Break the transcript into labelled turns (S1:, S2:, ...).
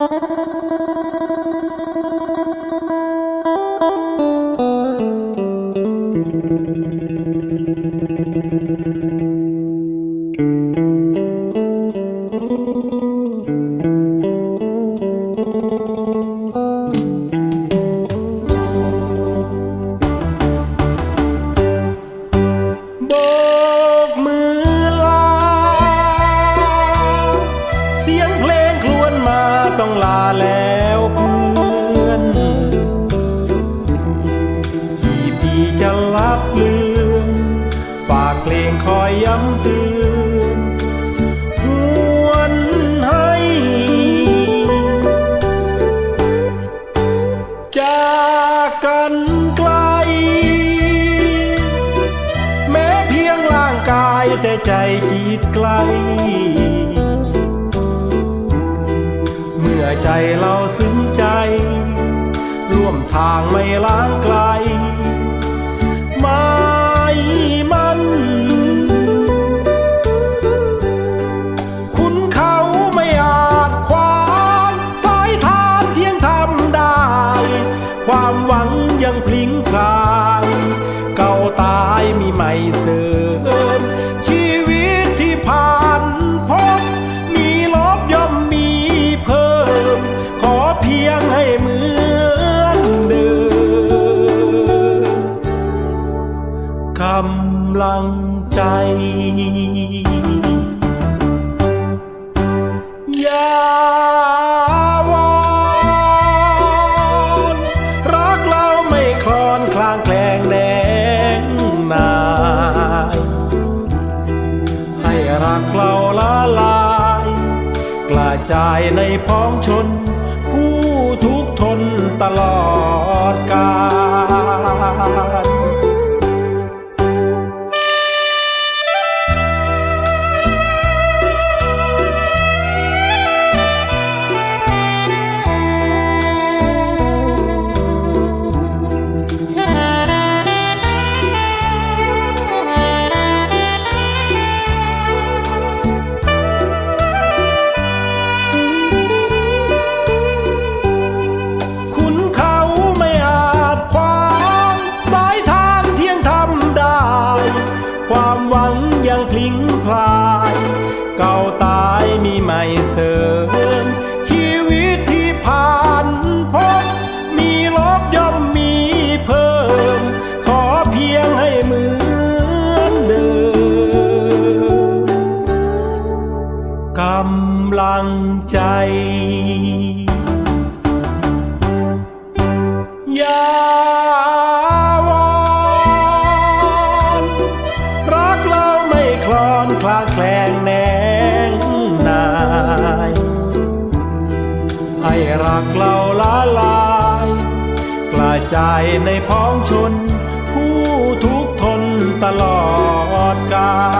S1: you แต่ใจคิดไกล เมื่อใจเราซึ้งใจ ร่วมทางไม่ล้างไกลำลังใจ อย่าวอนรักเราไม่คลอนคลางแคลงแดงนาย ให้รักเราละลายกระจายในพ้องชน ผู้ทุกทนตลอด หวังยังพลิงพลาย เก่าตายมีใหม่เสริม รักเราละลายกระจายในพ้องชน ผู้ทุกทนตลอดกาล